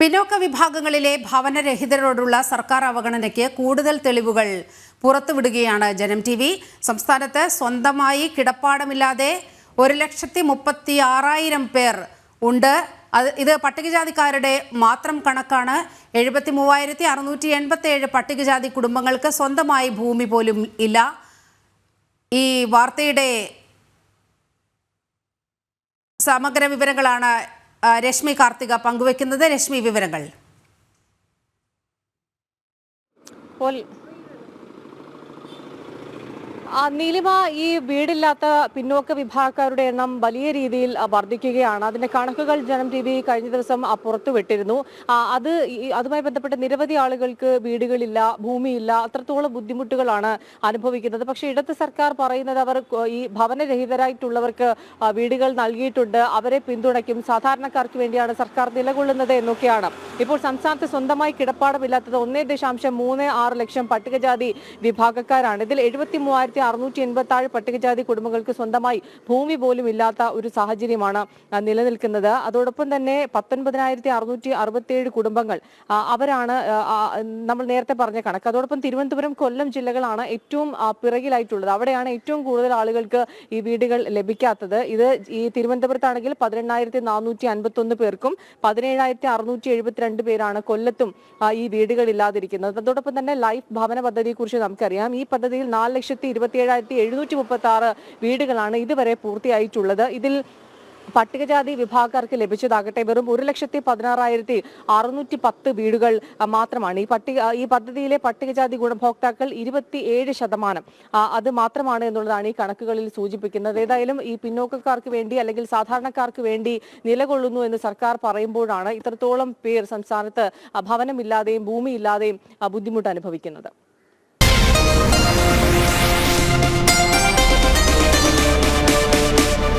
പിന്നോക്ക വിഭാഗങ്ങളിലെ ഭവനരഹിതരോടുള്ള സർക്കാർ അവഗണനയ്ക്ക് കൂടുതൽ തെളിവുകൾ പുറത്തുവിടുകയാണ് ജനം ടി വി. സംസ്ഥാനത്ത് സ്വന്തമായി കിടപ്പാടമില്ലാതെ ഒരു ലക്ഷത്തി മുപ്പത്തി ആറായിരം പേർ ഉണ്ട്. അത് ഇത് പട്ടികജാതിക്കാരുടെ മാത്രം കണക്കാണ്. എഴുപത്തി മൂവായിരത്തി അറുന്നൂറ്റി എൺപത്തി ഏഴ് പട്ടികജാതി കുടുംബങ്ങൾക്ക് സ്വന്തമായി ഭൂമി പോലും ഇല്ല. ഈ വാർത്തയുടെ സമഗ്ര വിവരങ്ങളാണ് രശ്മി കാർത്തിക പങ്കുവെക്കുന്നത് രശ്മി വിവരങ്ങൾ. നീലിമ ഈ വീടില്ലാത്ത പിന്നോക്ക വിഭാഗക്കാരുടെ എണ്ണം വലിയ രീതിയിൽ വർദ്ധിക്കുകയാണ്. അതിന്റെ കണക്കുകൾ ജനം ടി വി കഴിഞ്ഞ ദിവസം പുറത്തുവിട്ടിരുന്നു. അത് അതുമായി ബന്ധപ്പെട്ട് നിരവധി ആളുകൾക്ക് വീടുകളില്ല ഭൂമിയില്ല അത്രത്തോളം ബുദ്ധിമുട്ടുകളാണ് അനുഭവിക്കുന്നത്. പക്ഷേ ഇടത് സർക്കാർ പറയുന്നത് അവർ ഈ ഭവനരഹിതരായിട്ടുള്ളവർക്ക് വീടുകൾ നൽകിയിട്ടുണ്ട്. അവരെ പിന്തുണയ്ക്കും. സാധാരണക്കാർക്ക് വേണ്ടിയാണ് സർക്കാർ നിലകൊള്ളുന്നത് എന്നൊക്കെയാണ്. ഇപ്പോൾ സംസ്ഥാനത്ത് സ്വന്തമായി കിടപ്പാടമില്ലാത്തത് ഒന്നേ ദശാംശം മൂന്ന് ആറ് ലക്ഷം പട്ടികജാതി വിഭാഗക്കാരാണ്. ഇതിൽ എഴുപത്തി മൂവായിരത്തി അറുന്നൂറ്റി എൺപത്തി പട്ടികജാതി കുടുംബങ്ങൾക്ക് സ്വന്തമായി ഭൂമി പോലും ഇല്ലാത്ത ഒരു സാഹചര്യമാണ് നിലനിൽക്കുന്നത്. അതോടൊപ്പം തന്നെ പത്തൊൻപതിനായിരത്തി അറുന്നൂറ്റി അറുപത്തിയേഴ് കുടുംബങ്ങൾ അവരാണ് നമ്മൾ നേരത്തെ പറഞ്ഞ കണക്ക്. അതോടൊപ്പം തിരുവനന്തപുരം കൊല്ലം ജില്ലകളാണ് ഏറ്റവും പിറകിലായിട്ടുള്ളത്. അവിടെയാണ് ഏറ്റവും കൂടുതൽ ആളുകൾക്ക് ഈ വീടുകൾ ലഭിക്കാത്തത്. ഇത് ഈ തിരുവനന്തപുരത്താണെങ്കിൽ പതിനെണ്ണായിരത്തി നാനൂറ്റി അൻപത്തി ഒന്ന് പേർക്കും പതിനേഴായിരത്തി അറുന്നൂറ്റി എഴുപത്തിരണ്ട് പേരാണ് കൊല്ലത്തും ഈ വീടുകൾ ഇല്ലാതിരിക്കുന്നത്. അതോടൊപ്പം തന്നെ ലൈഫ് ഭവന പദ്ധതിയെക്കുറിച്ച് നമുക്കറിയാം. ഈ പദ്ധതിയിൽ നാല് ലക്ഷത്തി ഇരുപത്തി ഏഴായിരത്തി എഴുന്നൂറ്റി മുപ്പത്തി ആറ് വീടുകളാണ് ഇതുവരെ പൂർത്തിയായിട്ടുള്ളത്. ഇതിൽ പട്ടികജാതി വിഭാഗക്കാർക്ക് ലഭിച്ചതാകട്ടെ. വെറും ഒരു ലക്ഷത്തി പതിനാറായിരത്തി അറുന്നൂറ്റി പത്ത് വീടുകൾ മാത്രമാണ്. ഈ പട്ടിക ഈ പദ്ധതിയിലെ പട്ടികജാതി ഗുണഭോക്താക്കൾ ഇരുപത്തി ഏഴ് ശതമാനം അത് മാത്രമാണ് എന്നുള്ളതാണ് ഈ കണക്കുകളിൽ സൂചിപ്പിക്കുന്നത്. ഏതായാലും ഈ പിന്നോക്കക്കാർക്ക് വേണ്ടി അല്ലെങ്കിൽ സാധാരണക്കാർക്ക് വേണ്ടി നിലകൊള്ളുന്നു എന്ന് സർക്കാർ പറയുമ്പോഴാണ് ഇത്രത്തോളം പേർ സംസ്ഥാനത്ത് ഭവനമില്ലാതെയും ഭൂമിയില്ലാതെയും ബുദ്ധിമുട്ട് അനുഭവിക്കുന്നത്.